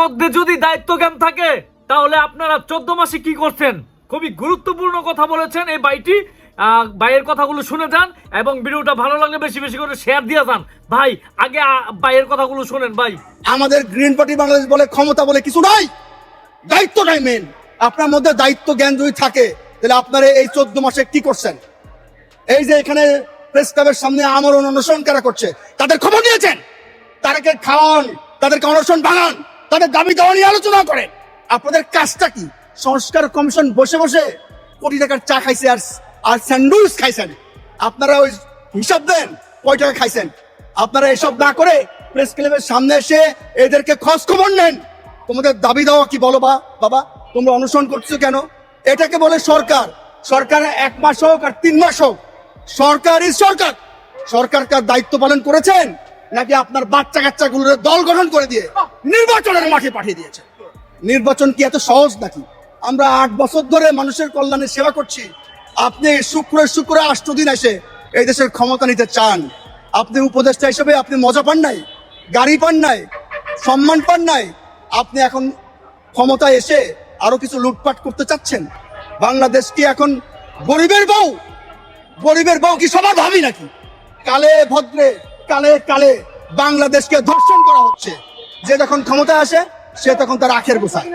মধ্যে যদি দায়িত্ব জ্ঞান থাকে, তাহলে আপনারা চোদ্দ মাসে কি করছেন? খুবই গুরুত্বপূর্ণ কথা বলেছেন এই বাইটি ভাইয়ের কথাগুলো শুনে যান এবং ভিডিওটা ভালো লাগলে বেশি বেশি করে শেয়ার দিয়ে যান। ভাই, আগে ভাইয়ের কথাগুলো শুনেন, ভাই। আমাদের গ্রিন পার্টি বাংলাদেশ বলে ক্ষমতা বলে কিছু নাই। দায়িত্বটাই মেন আপনার মধ্যে দায়িত্ব জ্ঞান যদি থাকে, তাহলে আপনারা এই চোদ্দ মাসে কি করছেন? এই যে এখানে প্রেস ক্লাবের সামনে আমরণ অনশন কারা করছে, তাদের খবর নিয়েছেন? তাদেরকে খাওয়ান, তাদেরকে অনশন ভাঙান তাদের দাবি দেওয়া নিয়ে আলোচনা করেন আপনাদের কাজটা কি? সংস্কার কমিশন বসে বসে কোটি টাকার চা খাইছে আর আর স্যান্ডউইচ খাইছেন। আপনারা ওই হিসাব দেন কয় টাকা খাইছেন। আপনারা এসব না করে প্রেস ক্লাবের সামনে এসে এদেরকে খোঁজ খবর নেন। তোমাদের দাবি দেওয়া কি বলো বা বাবা, তোমরা অনুসরণ করছ কেন? এটাকে বলে সরকার। সরকার এক মাস হোক আর তিন মাস হোক। সরকার ইজ সরকার। সরকার কার দায়িত্ব পালন করেছেন নাকি আপনার বাচ্চা কাচ্চাগুলোর দল গঠন করে দিয়ে? নির্বাচনের মাঠে পাঠিয়ে দিয়েছে। নির্বাচন কি এত সহজ নাকি? আমরা আট বছর ধরে মানুষের কল্যাণে সেবা করছি। আপনি শুক্রে শুক্রে আষ্ট দিন এসে এই দেশের ক্ষমতা নিতে চান। আপনি উপদেষ্টা হিসেবে আপনি মজা পান নাই, গাড়ি পান নাই, সম্মান পান নাই। আপনি এখন ক্ষমতায় এসে আরও কিছু লুটপাট করতে চাচ্ছেন। বাংলাদেশ কি এখন গরিবের বউ? গরিবের বউ কি সবার ভাবি নাকি? কালে ভদ্রে, কালে কালে বাংলাদেশকে ধর্ষণ করা হচ্ছে। যে যখন ক্ষমতা আসে সে তখন তার আখের গোসায়